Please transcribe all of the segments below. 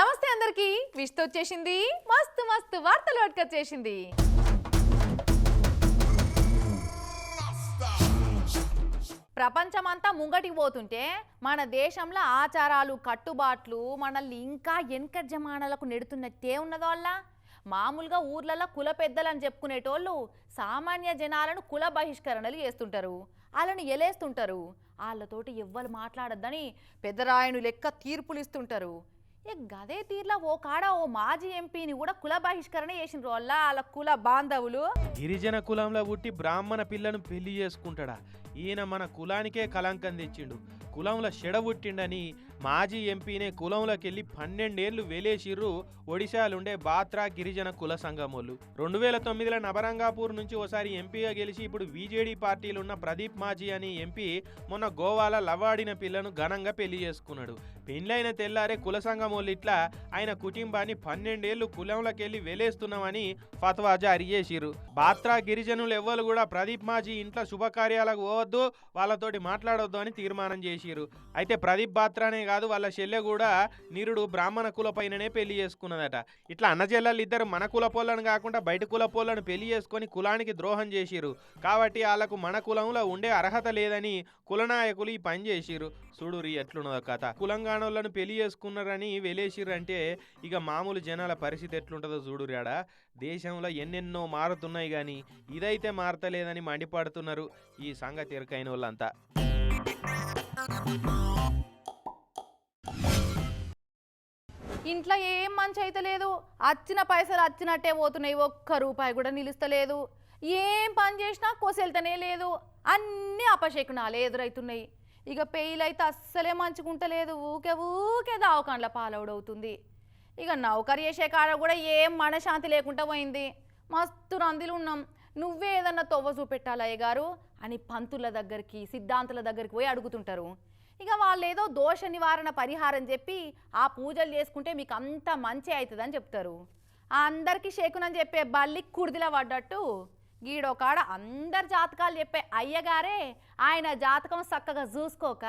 నమస్తే అందరికి. విష్త వచ్చేసింది. మస్తు మస్తు వార్తలు పట్టుకొచ్చేసింది ప్రపంచమంతా ముంగటికి పోతుంటే మన దేశంలో ఆచారాలు కట్టుబాట్లు మనల్ని ఇంకా వెనక జమానాలకు నెడుతున్నట్టే ఉన్నదో వల్ల మామూలుగా ఊర్లలో కుల పెద్దలని చెప్పుకునేటోళ్ళు సామాన్య జనాలను కుల బహిష్కరణలు చేస్తుంటారు. వాళ్ళని ఎలేస్తుంటారు. వాళ్ళతోటి ఎవ్వరు మాట్లాడొద్దని పెద్దరాయను లెక్క తీర్పులు ఇస్తుంటారు ఏ గదే తీర్లా ఓ కాడ ఓ మాజీ ఎంపీని కూడా కుల బహిష్కరణ చేసిన వల్ల వాళ్ళ కుల బాంధవులు. గిరిజన కులంలో పుట్టి బ్రాహ్మణ పిల్లను పెళ్ళి చేసుకుంటాడా? ఈయన మన కులానికే కలంకం తెచ్చిండు. కులంలో చెడ పుట్టిండని మాజీ ఎంపీనే కులంలోకెళ్ళి పన్నెండేళ్ళు వెలేసిర్రు ఒడిశాలుండే బాత్రా గిరిజన కుల సంఘం వాళ్ళు రెండు వేల తొమ్మిదిలో నబరంగాపూర్ నుంచి ఓసారి ఎంపీగా గెలిచి ఇప్పుడు బీజేడీ పార్టీలున్న ప్రదీప్ మాజీ అని ఎంపీ మొన్న గోవాల లవాడిన పిల్లను ఘనంగా పెళ్ళి చేసుకున్నాడు. పెళ్ళైన తెల్లారే కుల సంఘం వాళ్ళు ఇట్లా ఆయన కుటుంబాన్ని పన్నెండేళ్ళు కులంలోకెళ్ళి వెలేస్తున్నామని ఫత్వా జారీ చేసిర్రు. బాత్రా గిరిజనులు ఎవ్వరు కూడా ప్రదీప్ మాజీ ఇంట్లో శుభకార్యాలకు పోవద్దు వాళ్ళతోటి మాట్లాడొద్దు అని తీర్మానం చేసిరు అయితే ప్రదీప్ బాత్రానే కాదు వాళ్ళ చెల్లె కూడా నిరుడు బ్రాహ్మణ కుల పైననే పెళ్ళి చేసుకున్నదట. ఇట్లా అన్నజెల్లలు ఇద్దరు మన కులపోళ్ళను కాకుండా బయట కుల పెళ్ళి చేసుకొని కులానికి ద్రోహం చేసిరు కాబట్టి వాళ్ళకు మన కులంలో ఉండే అర్హత లేదని కులనాయకులు ఈ పని చేసిరు చూడురి ఎట్లున్నదో కథ. కులంగాణోళ్ళను పెళ్ళి చేసుకున్నారని వెళ్ళేసిర్రు అంటే ఇక మామూలు జనాల పరిస్థితి ఎట్లుంటుందో చూడురాడా దేశంలో ఎన్నెన్నో మారుతున్నాయి కానీ ఇదైతే మారతలేదని మండిపడుతున్నారు ఈ సంగతి ఎరకైన వాళ్ళంతా ఇంట్లో ఏం మంచి అయితే లేదు. వచ్చిన పైసలు వచ్చినట్టే పోతున్నాయి. ఒక్క రూపాయి కూడా నిలుస్తలేదు. ఏం పని చేసినా కొసెళ్తనే లేదు. అన్నీ అపశకునాలు ఎదురవుతున్నాయి ఇక పెయిలైతే అస్సలే మంచుకుంటలేదు. ఊకే ఊకే దావకాండ్ల పాలవుడవుతుంది. ఇక నౌకరు చేసే కాడ కూడా ఏం మనశాంతి లేకుండా పోయింది. మస్తు రందిలు ఉన్నాం. నువ్వే ఏదన్నా తొవ్వ చూపెట్టాలయ్య గారు అని పంతుల దగ్గరికి సిద్ధాంతుల దగ్గరికి పోయి అడుగుతుంటారు. ఇక వాళ్ళు ఏదో దోష నివారణ పరిహారం చెప్పి ఆ పూజలు చేసుకుంటే మీకు అంత మంచి అవుతుందని చెప్తారు. ఆ అందరికీ షేకునని చెప్పే బల్లి కుడిదిలా పడ్డట్టు గీడొకాడ అందరి జాతకాలు చెప్పే అయ్యగారే ఆయన జాతకం చక్కగా చూసుకోక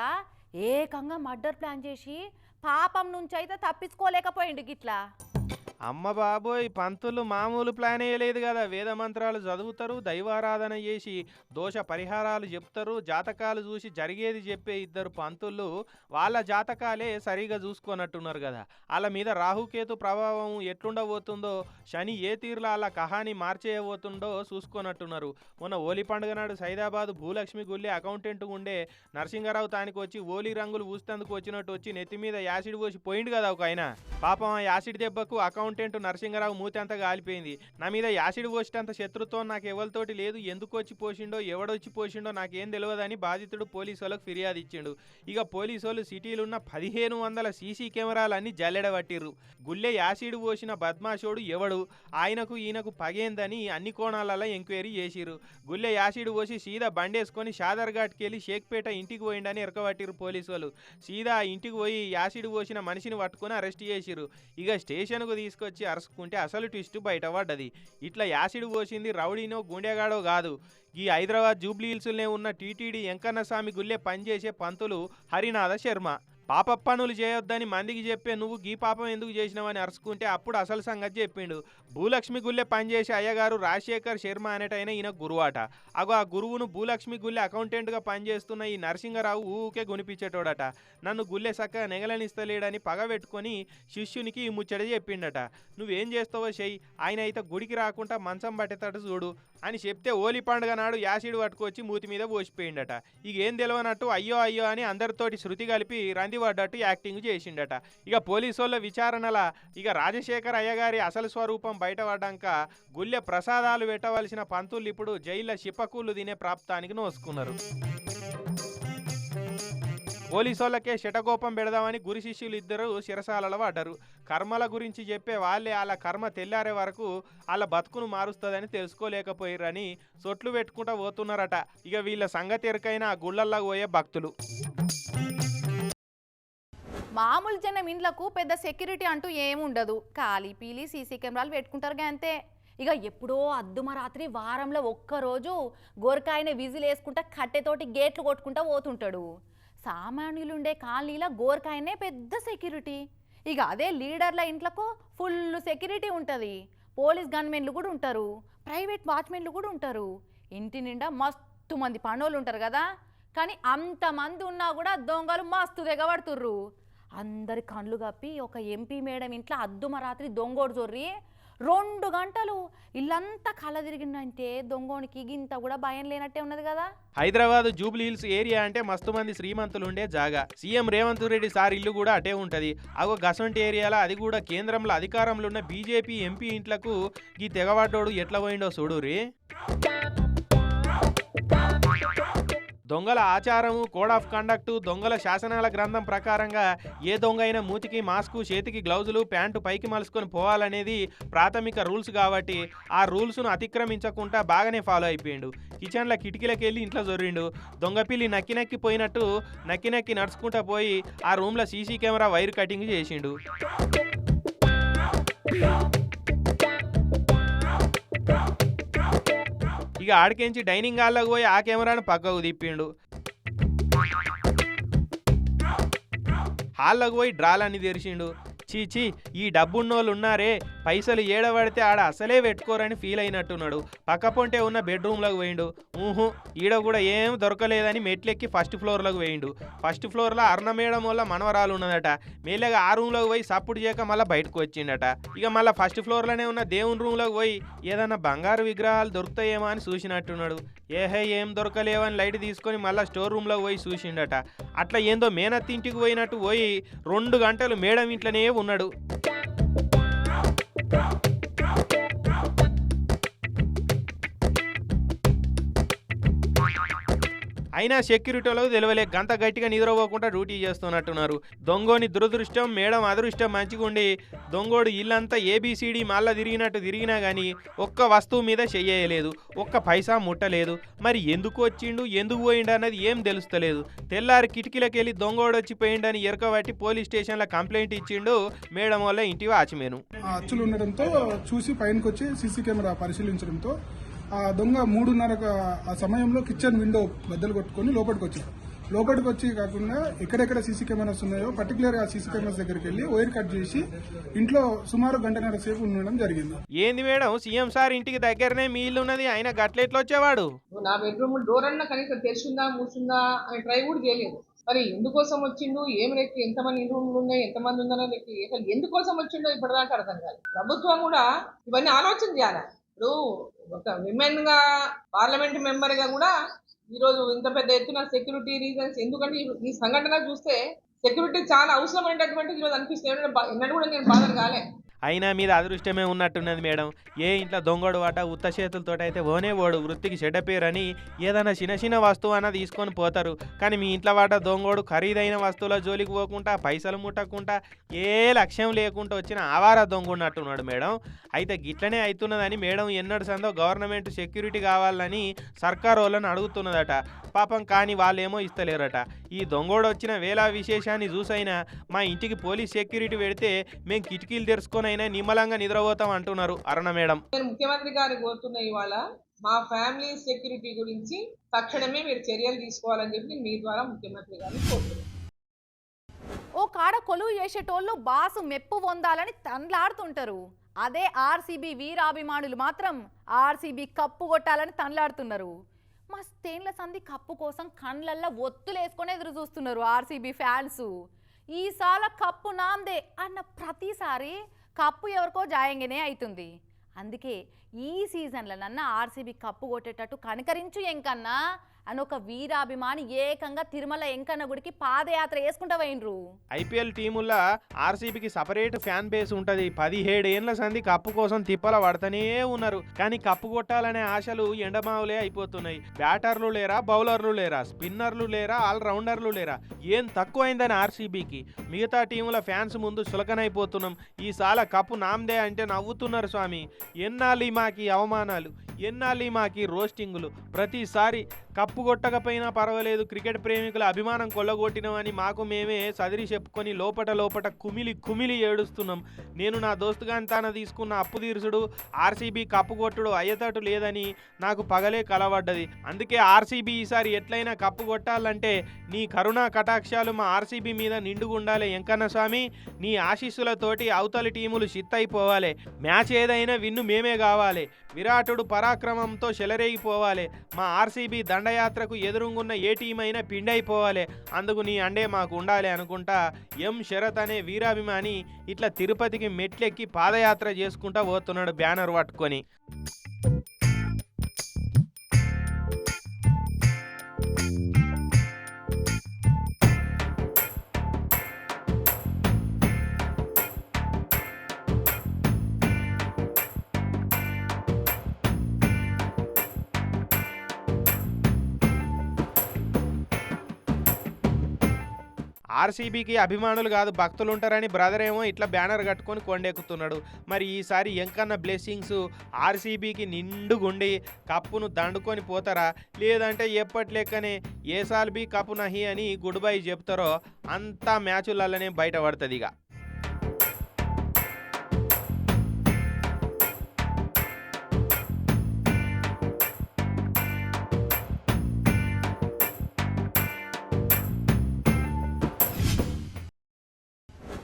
ఏకంగా మర్డర్ ప్లాన్ చేసి పాపం నుంచి అయితే తప్పించుకోలేకపోయిండు గిట్లా. అమ్మ బాబోయ్ పంతులు మామూలు ప్లాన్ వేయలేదు కదా. వేద మంత్రాలు చదువుతారు దైవారాధన చేసి దోష పరిహారాలు చెప్తారు జాతకాలు చూసి జరిగేది చెప్పే ఇద్దరు పంతులు వాళ్ళ జాతకాలే సరిగా చూసుకున్నట్టున్నారు కదా. వాళ్ళ మీద రాహుకేతు ప్రభావం ఎట్లుండబోతుందో శని ఏ తీరులో వాళ్ళ కహాని మార్చేయబోతుందో చూసుకున్నట్టున్నారు మొన్న ఓలి పండుగ నాడు సైదాబాద్ భూలక్ష్మి గుళ్ళి అకౌంటెంట్ ఉండే నరసింహారావు తానికి వచ్చి ఓలి రంగులు పూస్తందుకు వచ్చినట్టు వచ్చి నెత్తి మీద యాసిడ్ పోసి పోయిండు కదా ఒక ఆయన. పాపం ఆ యాసిడ్ దెబ్బకు అకౌంట్ అకౌంటెంట్ నరసింగరావు మూతి అంతా కాలిపోయింది నా మీద యాసిడ్ పోసేటంత శత్రుత్వం నాకు ఎవరితోటి లేదు. ఎందుకు వచ్చి పోసిండో ఎవడొచ్చి పోసిండో నాకేం తెలియదని బాధితుడు పోలీసు వాళ్ళకు ఫిర్యాదు ఇచ్చిండు. ఇక పోలీసు వాళ్ళు సిటీలో ఉన్న పదిహేను వందల సీసీ కెమెరాలన్నీ జల్లెడబట్టిర్రు గుల్లె యాసిడ్ పోసిన బద్మాషోడు ఎవడు? ఆయనకు ఈయనకు పగేందని అన్ని కోణాలలో ఎంక్వైరీ చేసిర్రు. గుల్లె యాసిడ్ పోసి సీదా బండేసుకొని షాదర్ ఘాట్కి వెళ్ళి షేక్పేట ఇంటికి పోయిండని ఎరకబట్టిరు పోలీసు వాళ్ళు. సీదా ఇంటికి పోయి యాసిడ్ పోసిన మనిషిని పట్టుకుని అరెస్ట్ చేసిర్రు. ఇక స్టేషన్కు తీసుకొచ్చి అరుసుకుంటే అసలు ట్విస్ట్ బయటపడ్డది. ఇట్లా యాసిడ్ పోసింది రౌడీనో గుండెగాడో కాదు. ఈ హైదరాబాద్ జూబ్లీ హిల్స్లోనే ఉన్న టీటీడీ వెంకన్న స్వామి గుళ్ళే పనిచేసే పంతులు హరినాథ శర్మ. పాప పనులు చేయొద్దని మందికి చెప్పే నువ్వు గీ పాపం ఎందుకు చేసినావని అరుచుకుంటే అప్పుడు అసలు సంగతి చెప్పిండు. భూలక్ష్మి గుళ్ళే పనిచేసే అయ్యగారు రాజశేఖర్ శర్మ అనేటైన ఈయన గురువాట. అగో ఆ గురువును భూలక్ష్మి గుల్లె అకౌంటెంట్గా పనిచేస్తున్న ఈ నరసింహరావు ఊకే గునిపించేటోడట. నన్ను గుళ్ళే చక్కగా నెగలనిస్తలేడని పగబెట్టుకొని శిష్యునికి ఈ ముచ్చట చెప్పిండట. నువ్వేం చేస్తావో చెయ్యి. ఆయన అయితే గుడికి రాకుండా మంచం పట్టేటట్టు చూడు అని చెప్తే ఓలి పండుగ నాడు యాసిడ్ పట్టుకొచ్చి మూతి మీద పోసిపోయిండట. ఇక ఏం తెలియనట్టు అయ్యో అయ్యో అని అందరితోటి శృతి కలిపి రంది పడ్డట్టు యాక్టింగ్ చేసిండట. ఇక పోలీసు వాళ్ళ విచారణల ఇక రాజశేఖర్ అయ్యగారి అసలు స్వరూపం బయటపడ్డాక గుళ్ళె ప్రసాదాలు పెట్టవలసిన పంతులు ఇప్పుడు జైల్లో చిప్పకూళ్ళు తినే ప్రాప్తానికి నోసుకున్నారు. పోలీసు వాళ్ళకే పెడదామని గురి శిష్యులు ఇద్దరు శిరసాలలో పడ్డారు. కర్మల గురించి చెప్పే వాళ్ళే వాళ్ళ కర్మ తెల్లారే వరకు వాళ్ళ బతుకును మారుస్తుందని తెలుసుకోలేకపోయారని సొట్లు పెట్టుకుంటా పోతున్నారట. ఇక వీళ్ళ సంగతి ఎరుకైన గుళ్ళల్లో పోయే భక్తులు. మామూలు జనం ఇండ్లకు పెద్ద సెక్యూరిటీ అంటూ ఏముండదు. ఖాళీ పీలి సీసీ కెమెరాలు పెట్టుకుంటారు అంతే. ఇక ఎప్పుడో అద్దుమ రాత్రి వారంలో ఒక్కరోజు గోరకాయన విజిల్ వేసుకుంటా కట్టెతోటి గేట్లు కొట్టుకుంటా పోతుంటాడు. సామాన్యులుండే కాలనీలో గోరకాయనే పెద్ద సెక్యూరిటీ. ఇక అదే లీడర్ల ఇంట్లకు ఫుల్ సెక్యూరిటీ ఉంటుంది. పోలీస్ గన్మెన్లు కూడా ఉంటారు. ప్రైవేట్ వాచ్మెన్లు కూడా ఉంటారు. ఇంటి నిండా మస్తు మంది పనులు ఉంటారు కదా. కానీ అంతమంది ఉన్నా కూడా దొంగలు మస్తు దిగబడుతుర్రు అందరి కళ్ళు కప్పి ఒక ఎంపీ మేడం ఇంట్లో అద్దుమ రాత్రి దొంగోడు జొర్రి రెండు గంటలు. ఇల్లంతా కళ్ళ తిరిగిందంటే దొంగోనికి గింత కూడా భయం లేనట్టే ఉన్నది కదా. హైదరాబాద్ జూబ్లీ హిల్స్ ఏరియా అంటే మస్తు మంది శ్రీమంతులు ఉండే జాగా. సీఎం రేవంత్ రెడ్డి సార్ ఇల్లు కూడా అటే ఉంటది. అగో గసంటి ఏరియాలో అది కూడా కేంద్రంలో అధికారంలో ఉన్న బీజేపీ ఎంపీ ఇంట్లకు ఈ తెగవాడోడు ఎట్లా పోయిండో చూడురి దొంగల ఆచారము కోడ్ ఆఫ్ కండక్ట్ దొంగల శాసనాల గ్రంథం ప్రకారంగా ఏ దొంగ అయినా మూతికి మాస్కు చేతికి గ్లౌజులు ప్యాంటు పైకి మలుసుకొని పోవాలనేది ప్రాథమిక రూల్స్ కాబట్టి ఆ రూల్స్ను అతిక్రమించకుండా బాగానే ఫాలో అయిపోయిండు. కిచెన్ల కిటికీలకు వెళ్ళి ఇంట్లో జొర్రిండు. దొంగ పిల్లి నక్కి నక్కి పోయినట్టు నక్కి నక్కి నడుచుకుంటా పోయి ఆ రూమ్లో సీసీ కెమెరా వైర్ కటింగ్ చేసిండు. ఇక ఆడికించి డైనింగ్ హాల్లోకి పోయి ఆ కెమెరాను పక్కకు తిప్పిండు. హాల్లోకి పోయి డ్రాలన్నీ తెరిచిండు. చీచీ ఈ డబ్బున్నోళ్ళు ఉన్నారే పైసలు ఏడబడితే ఆడ అసలే పెట్టుకోరని ఫీల్ అయినట్టున్నాడు. పక్కపొంటే ఉన్న బెడ్రూమ్లోకి పోయిండు. ఊహు ఈడ కూడా ఏం దొరకలేదని మెట్లెక్కి ఫస్ట్ ఫ్లోర్లోకి పోయిండు. ఫస్ట్ ఫ్లోర్లో అర్ణ మేడం వల్ల మనవరాలు ఉన్నదట. మెల్లగా ఆ రూమ్లోకి పోయి సప్పుడు చేయక మళ్ళీ బయటకు వచ్చిండట. ఇక మళ్ళీ ఫస్ట్ ఫ్లోర్లోనే ఉన్న దేవుని రూమ్లోకి పోయి ఏదన్నా బంగారు విగ్రహాలు దొరుకుతాయేమో అని చూసినట్టున్నాడు. ఏహే ఏం దొరకలేవని లైట్ తీసుకొని మళ్ళీ స్టోర్ రూమ్లో పోయి చూసిండట. అట్లా ఏందో మేనత్తింటికి పోయినట్టు పోయి రెండు గంటలు మేడం ఇంట్లోనే ఉన్నాడు. అయినా సెక్యూరిటీలకు తెలియలే గంత గట్టిగా నిద్రపోకుండా డ్యూటీ చేస్తున్నట్టున్నారు. దొంగోని దురదృష్టం మేడం అదృష్టం మంచిగా ఉండి దొంగోడు ఇల్లంతా ఏబిసిడి మళ్ళా తిరిగినట్టు తిరిగినా కానీ ఒక్క వస్తువు మీద చెయ్యలేదు. ఒక్క పైసా ముట్టలేదు. మరి ఎందుకు వచ్చిండు ఎందుకు పోయిండు అన్నది ఏం తెలుస్తలేదు. తెల్లారి కిటికీలకు వెళ్ళి దొంగోడు వచ్చి పోయిండని ఎరకబట్టి పోలీస్ స్టేషన్లో కంప్లైంట్ ఇచ్చిండు మేడం వల్ల ఇంటి వాచ్మేను. అచ్చులు ఉండడంతో చూసి పైనకి వచ్చి సీసీ కెమెరా పరిశీలించడంతో ఆ దొంగ మూడున్నర ఆ సమయంలో కిచెన్ విండో బద్దలు కొట్టుకొని లోపలికి వచ్చాడు. లోపలికి వచ్చి కాకుండా ఎక్కడెక్కడ సీసీ కెమెరాస్ ఉన్నాయో పర్టికులర్ ఆ సీసీ కెమెరాస్ దగ్గరికి వెళ్ళి వైర్ కట్ చేసి ఇంట్లో సుమారు గంటన్నర సేపు ఉండడం జరిగింది. ఏంది మేడం? సీఎం సార్ ఇంటికి దగ్గరనే మీ ఇల్లు ఉన్నది ఆయన గట్లెట్లు వచ్చేవాడు? నా బెడ్రూమ్ డోర్ అన్నా కనీసం తెరిచిందా మూసిందా అని ట్రై కూడా చేయలేదు. మరి ఎందుకోసం వచ్చిండు? ఏం రేపు ఎంతమంది రూమ్లు ఉన్నాయి? ఎంతమంది ఉన్నారో నీకు అసలు ఎందుకోసం వచ్చిండో ఇప్పటిదాకా అర్థం కాదు ప్రభుత్వం కూడా ఇవన్నీ ఆలోచన చేయాలి? ఇప్పుడు ఒక విమెన్గా పార్లమెంట్ మెంబర్గా కూడా ఈరోజు ఇంత పెద్ద ఎత్తున సెక్యూరిటీ రీజన్స్ ఎందుకంటే ఈ- సంఘటన చూస్తే సెక్యూరిటీ చాలా అవసరమైనటువంటి ఈరోజు అనిపిస్తుంది. ఎన్నడూ- ఎన్నడూ కూడా నేను బాధలు కాలే. అయినా మీద అదృష్టమే ఉన్నట్టున్నది మేడం. ఏ ఇంట్లో దొంగడు వాట ఉత్త చేతులతో అయితే ఓనే ఓడు వృత్తికి చెడ్డ పేరని ఏదైనా చిన్న చిన్న వస్తువు అన్న తీసుకొని పోతారు. కానీ మీ ఇంట్లో వాట దొంగోడు ఖరీదైన వస్తువుల జోలికి పోకుండా పైసలు ముట్టకుండా ఏ లక్ష్యం లేకుండా వచ్చిన ఆవార దొంగ ఉన్నట్టున్నాడు మేడం. అయితే గిట్లనే అవుతున్నదని మేడం ఎన్నడు సందో గవర్నమెంట్ సెక్యూరిటీ కావాలని సర్కార్ వాళ్ళని అడుగుతున్నదట. పాపం కానీ వాళ్ళేమో ఇస్తలేరట. ఈ దొంగోడు వచ్చిన వేళ విశేషాన్ని చూసైనా మా ఇంటికి పోలీస్ సెక్యూరిటీ పెడితే మేము కిటికీలు తెరుచుకొని అయినా నిమ్మలంగా నిద్రపోతాం అంటున్నారు అరుణ మేడం. నేను ముఖ్యమంత్రి గారికి కోరుతున్న ఇవాళ మా ఫ్యామిలీ సెక్యూరిటీ గురించి తక్షణమే మీరు చర్యలు తీసుకోవాలని చెప్పి నేను మీ ద్వారా ముఖ్యమంత్రి గారిని కోరుతున్నాను ఓ కాడ కొలువు చేసేటోళ్ళు బాసు మెప్పు పొందాలని తండ్లాడుతుంటారు అదే ఆర్సీబీ వీరాభిమానులు మాత్రం ఆర్సీబీ కప్పు కొట్టాలని తండ్లాడుతున్నారు మస్తేండ్ల సంధి కప్పు కోసం కండ్లల్లో ఒత్తులేసుకొని ఎదురు చూస్తున్నారు ఆర్సీబీ ఫ్యాన్స్. ఈసాల కప్పు నాందే అన్న ప్రతిసారి కప్పు ఎవరికో జాయంగానే అవుతుంది అందుకే ఈ సీజన్లనన్నా ఆర్సీబీ కప్పు కొట్టేటట్టు కనికరించు ఎంకన్నా అని ఒక వీరాభిమాని ఏకంగా తిరుమల ఎంకన్న గుడికి పాదయాత్ర వేసుకుంటా పోయినరు ఐపీఎల్ టీముల్లో ఆర్సీబీకి సపరేట్ ఫ్యాన్ బేస్ ఉంటుంది. పదిహేడు ఏండ్ల సంధి కప్పు కోసం తిప్పల పడతనే ఉన్నారు. కానీ కప్పు కొట్టాలనే ఆశలు ఎండమావులే అయిపోతున్నాయి. బ్యాటర్లు లేరా బౌలర్లు లేరా స్పిన్నర్లు లేరా ఆల్రౌండర్లు లేరా? ఏం తక్కువైందని ఆర్సీబీకి? మిగతా టీముల ఫ్యాన్స్ ముందు సులకనైపోతున్నాం. ఈసాల కప్పు నామ్దే అంటే నవ్వుతున్నారు స్వామి. ఎన్నాళ్ళు మాకి అవమానాలు? ఎన్నాళ్ళు మాకి రోస్టింగులు? ప్రతిసారి కప్పు కొట్టకపోయినా పర్వాలేదు క్రికెట్ ప్రేమికుల అభిమానం కొల్లగొట్టినామని మాకు మేమే సదిరి చెప్పుకొని లోపట లోపట కుమిలి కుమిలి ఏడుస్తున్నాం. నేను నా దోస్తుగాని తాన తీసుకున్న అప్పు తీర్చుడు ఆర్సీబీ కప్పు కొట్టుడు అయ్యేటట్టు లేదని నాకు పగలే కలవడ్డది. అందుకే ఆర్సీబీ ఈసారి ఎట్లయినా కప్పు కొట్టాలంటే నీ కరుణా కటాక్షాలు మా ఆర్సీబీ మీద నిండుగుండాలి ఎంకన్న స్వామి. నీ ఆశీస్సులతోటి అవతలి టీములు అయిపోవాలి మ్యాచ్ ఏదైనా విన్ను మేమే కావాలి. విరాటుడు పరా పరాక్రమంతో చెలరేగిపోవాలి. మా ఆర్సీబీ దండయాత్రకు ఎదురుగున్న ఏ టీం అయినా పిండైపోవాలి. అందుకు నీ అండే మాకు ఉండాలి అనుకుంటా ఎం శరత్ అనే వీరాభిమాని ఇట్లా తిరుపతికి మెట్లెక్కి పాదయాత్ర చేసుకుంటా పోతున్నాడు బ్యానర్ పట్టుకొని. ఆర్సీబీకి అభిమానులు కాదు భక్తులు ఉంటారని బ్రదర్ ఏమో ఇట్లా బ్యానర్ కట్టుకొని కొండెక్కుతున్నాడు. మరి ఈసారి ఎంకన్న బ్లెస్సింగ్స్ ఆర్సీబీకి నిండుగుండి కప్పును దండుకొని పోతారా? లేదంటే ఎప్పటి లెక్కనే ఏసాల్ కప్పు నహి అని గుడ్ బై చెప్తారో అంతా మ్యాచులల్లనే బయటపడుతుంది ఇక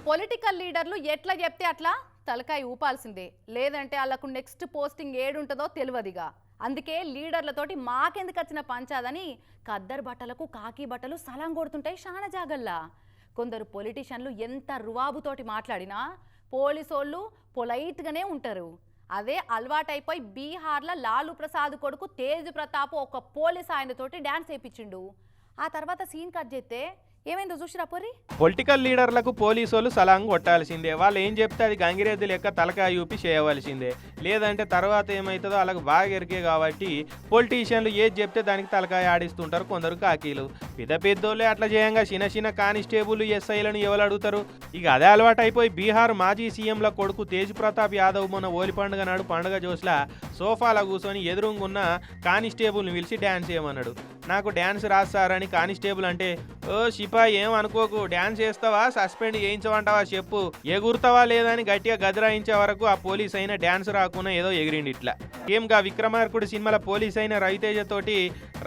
పొలిటికల్ లీడర్లు ఎట్లా చెప్తే అట్లా తలకాయ ఊపాల్సిందే. లేదంటే వాళ్ళకు నెక్స్ట్ పోస్టింగ్ ఏడుంటుందో తెలియదుగా. అందుకే లీడర్లతోటి మాకెందుకు వచ్చిన పంచాదని కద్దరు బట్టలకు కాకి బట్టలు సలాం కొడుతుంటాయి చాలా జాగల్లా. కొందరు పొలిటీషియన్లు ఎంత రువాబుతోటి మాట్లాడినా పోలీసోళ్ళు పొలైట్గానే ఉంటారు. అదే అలవాటైపోయి బీహార్లో లాలు ప్రసాద్ కొడుకు తేజ్ ప్రతాప్ ఒక పోలీస్ ఆయనతోటి డ్యాన్స్ వేయించిండు ఆ తర్వాత సీన్ కట్ చేస్తే ఏమైందో చూసిరా పొర్రి పొలిటికల్ లీడర్లకు పోలీసు వాళ్ళు కొట్టాల్సిందే. వాళ్ళు ఏం చెప్తే అది గంగిరెద్దు లెక్క తలకాయ యూపి చేయవలసిందే. లేదంటే తర్వాత ఏమవుతుందో వాళ్ళకి బాగా ఎరికే కాబట్టి పొలిటీషియన్లు ఏది చెప్తే దానికి తలకాయ ఆడిస్తుంటారు కొందరు కాకీలు. పెద్ద పెద్దోళ్ళే అట్లా చేయంగా చిన్న చిన్న కానిస్టేబుల్ ఎస్ఐలను ఎవరు అడుగుతారు? ఇక అదే అలవాటు అయిపోయి బీహార్ మాజీ సీఎంల కొడుకు తేజ్ ప్రతాప్ యాదవ్ మొన్న ఓలి పండుగ నాడు పండుగ జోస్లా సోఫాలో కూర్చొని ఎదురుంగున్న కానిస్టేబుల్ని పిలిచి డ్యాన్స్ చేయమన్నాడు. నాకు డ్యాన్స్ రాస్తారని కానిస్టేబుల్ అంటే ఓ సిపాయి ఏం అనుకోకు. డ్యాన్స్ చేస్తావా? సస్పెండ్ చేయించమంటావా చెప్పు. ఎగురుతావా లేదని గట్టిగా గదిరాయించే వరకు ఆ పోలీస్ అయినా డ్యాన్స్ రాకుండా ఏదో ఎగిరిండి ఇట్లా ఏం గా విక్రమార్కుడు సినిమాలో పోలీస్ అయిన రవితేజ తోటి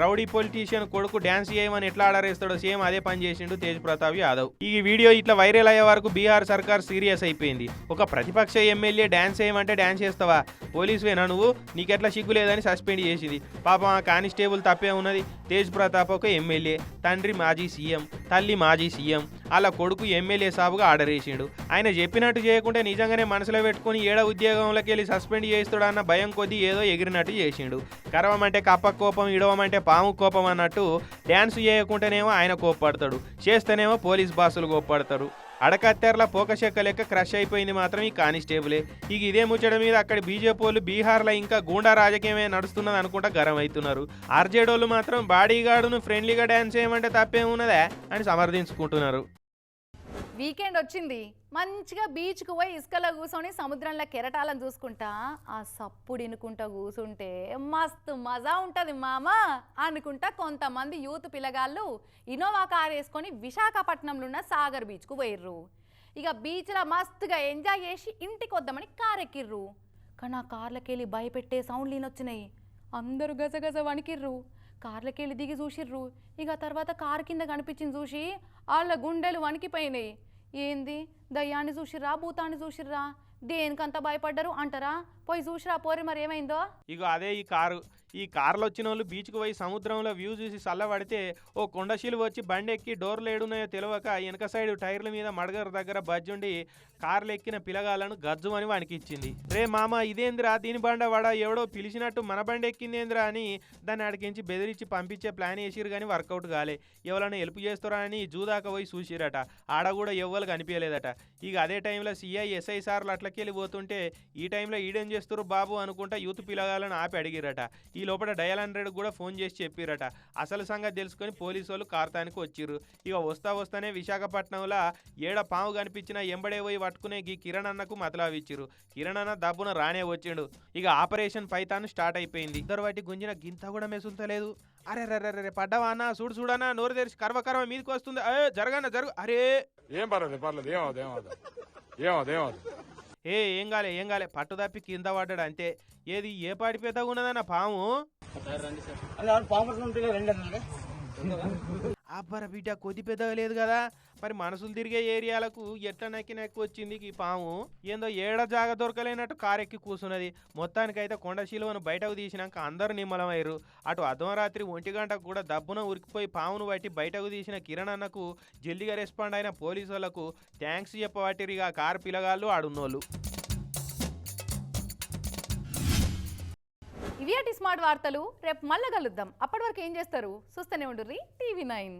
రౌడీ పొలిటీషియన్ కొడుకు డ్యాన్స్ చేయమని ఎట్లా ఆడరేస్తాడో సేమ్ అదే పని చేసిండు తేజ్ ప్రతాప్ యాదవ్. ఈ వీడియో ఇట్లా వైరల్ అయ్యే వరకు బీహార్ సర్కార్ సీరియస్ అయిపోయింది. ఒక ప్రతిపక్ష ఎమ్మెల్యే డ్యాన్స్ చేయమంటే డ్యాన్స్ చేస్తావా? పోలీసువేనా నువ్వు? నీకెట్లా సిగ్గు లేదని సస్పెండ్ చేసింది. పాపం ఆ కానిస్టేబుల్ తప్పే ఉన్నది. తేజ్ ప్రతాప్ ఒక ఎమ్మెల్యే తండ్రి మాజీ సీఎం తల్లి మాజీ సీఎం. అలా కొడుకు ఎమ్మెల్యే సాబుగా ఆర్డర్ వేసిండు. ఆయన చెప్పినట్టు చేయకుంటే నిజంగానే మనసులో పెట్టుకుని ఏడ ఉద్యోగంలోకి వెళ్ళి సస్పెండ్ చేస్తాడన్న భయం కొద్దీ ఏదో ఎగిరినట్టు చేసిండు. కరవమంటే కప్ప కోపం ఇడవమంటే పాము కోపం అన్నట్టు డ్యాన్స్ చేయకుంటేనేమో ఆయన కోప్పడతాడు. చేస్తేనేమో పోలీస్ బాసులు కోప్పడతారు. అడకత్తెరల పోకశెక్క లెక్క క్రష్ అయిపోయింది మాత్రం ఈ కానిస్టేబులే. ఇక ఇదే ముచ్చట మీద అక్కడ బీజేపీలు బీహార్లో ఇంకా గూండా రాజకీయమే నడుస్తున్నది అనుకుంటా గరం అవుతున్నారు ఆర్జేడోళ్ళు మాత్రం బాడీగార్డును ఫ్రెండ్లీగా డ్యాన్స్ చేయమంటే తప్పేమున్నదే అని సమర్థించుకుంటున్నారు. వీకెండ్ వచ్చింది. మంచిగా బీచ్కు పోయి ఇసుకలో కూర్చొని సముద్రంలో కెరటాలను చూసుకుంటా ఆ సప్పుడు ఇనుకుంటా కూర్చుంటే మస్తు మజా ఉంటుంది మామ అనుకుంటా కొంతమంది యూత్ పిల్లగాళ్ళు ఇనోవా కార్ వేసుకొని విశాఖపట్నంలో ఉన్న సాగర్ బీచ్కు పోయిర్రు. ఇక బీచ్లో మస్తుగా ఎంజాయ్ చేసి ఇంటికి వద్దామని కార్ ఎక్కిర్రు కానీ ఆ కార్లకెళ్ళి భయపెట్టే సౌండ్లు ఈనొచ్చినాయి. అందరూ గజగజ వణికిర్రు. కార్లకెళ్ళి దిగి చూసిర్రు. ఇక తర్వాత కారు కింద కనిపించింది చూసి వాళ్ళ గుండెలు వణికిపోయినాయి. ఏంది? దయ్యాన్ని చూసిర్రా భూతాన్ని చూసిర్రా? దేనికంత భయపడ్డరు? అంటారా? పోయి చూసిరా పోరి మరి ఏమైందో? ఇగో అదే ఈ కారు. ఈ కార్లు వచ్చిన వాళ్ళు బీచ్కు పోయి సముద్రంలో వ్యూ చూసి చల్లబడితే ఓ కొండశీలు వచ్చి బండి ఎక్కి డోర్లు ఏడున్నాయో తెలియక వెనక సైడ్ టైర్ల మీద మడగరు దగ్గర బజ్జుండి కార్లు ఎక్కిన పిలగాలను గజ్జుమని వానికి ఇచ్చింది రే మామ ఇదేంద్రా? దీని బండ వాడ ఎవడో పిలిచినట్టు మన బండి ఎక్కిందేంద్రా అని దాన్ని అడిగించి బెదిరించి పంపించే ప్లాన్ వేసిరు కానీ వర్కౌట్ కాలే. ఎవరైనా హెల్ప్ చేస్తారా? అని జూదాక పోయి చూసిరట ఆడ కూడా ఎవ్వరు కనిపించలేదట ఇక అదే టైంలో సిఐ ఎస్ఐ సార్లు అట్లకెళ్ళి పోతుంటే ఈ టైంలో ఈడేం చేస్తారు బాబు? అనుకుంటా యూత్ పిలగాలను ఆపి అడిగిరట ఈ ఈ లోపల డయల్ హండ్రెడ్ కూడా ఫోన్ చేసి చెప్పిరట. అసలు సంగతి తెలుసుకొని పోలీసు వాళ్ళు కార్తానికి వచ్చిర్రు. ఇక వస్తా వస్తానే విశాఖపట్నంలో ఏడ పాము కనిపించిన ఎంబడే పోయి పట్టుకునే గీ కిరణ్ అన్నకు మతలావిచ్చిరు కిరణ్ అన్న దబ్బున రానే వచ్చిండు. ఇక ఆపరేషన్ పైతాన్ స్టార్ట్ అయిపోయింది. ఇద్దరు వాటి గుంజిన గింత కూడా మెసుంతలేదు. అరే రే రే పడ్డావా అన్న? చూడు చూడనా నోరు తెరిచి కర్వ కర్వ మీదకి వస్తుంది. జరగన జరగన్న జరుగు. అరే! ఏం పర్లేదు పర్లేదు ఏమవుతుంది ఏమవుతుంది ఏమవుతుంది ఏమవుతుంది ఏ ఏం కాలే ఏం కాలే. పట్టు తప్పి కింద పడ్డాడు అంతే. ఏది ఏ పాడి పెద్దగా ఉన్నదన్న పాము? అబ్బర బిడ్డ కొద్ది పెద్దగా లేదు కదా. మరి మనసులు తిరిగే ఏరియాలకు ఎట్ల నక్కి నక్కి వచ్చింది ఈ పాము? ఏందో ఏడ జాగ దొరకలేనట్టు కారెక్కి కూర్చున్నది మొత్తానికైతే కొండ శిలువను బయటకు తీసినాక అందరూ నిమ్మలమయ్యారు. అటు అర్ధరాత్రి ఒంటి గంటకు కూడా దబ్బున ఉరికిపోయి పామును బట్టి బయటకు తీసిన కిరణ్ అన్నకు జల్దిగా రెస్పాండ్ అయిన పోలీసు వాళ్ళకు థ్యాంక్స్ చెప్పబట్టిరిగా కారు పిల్లగాళ్ళు ఆడున్నోళ్ళు. ఇవి స్మార్ట్ వార్తలు రేపు మళ్ళా కలుద్దాం. అప్పటి వరకు ఏం చేస్తారు? చూస్తూనే ఉండుర్రి టీవీ నైన్.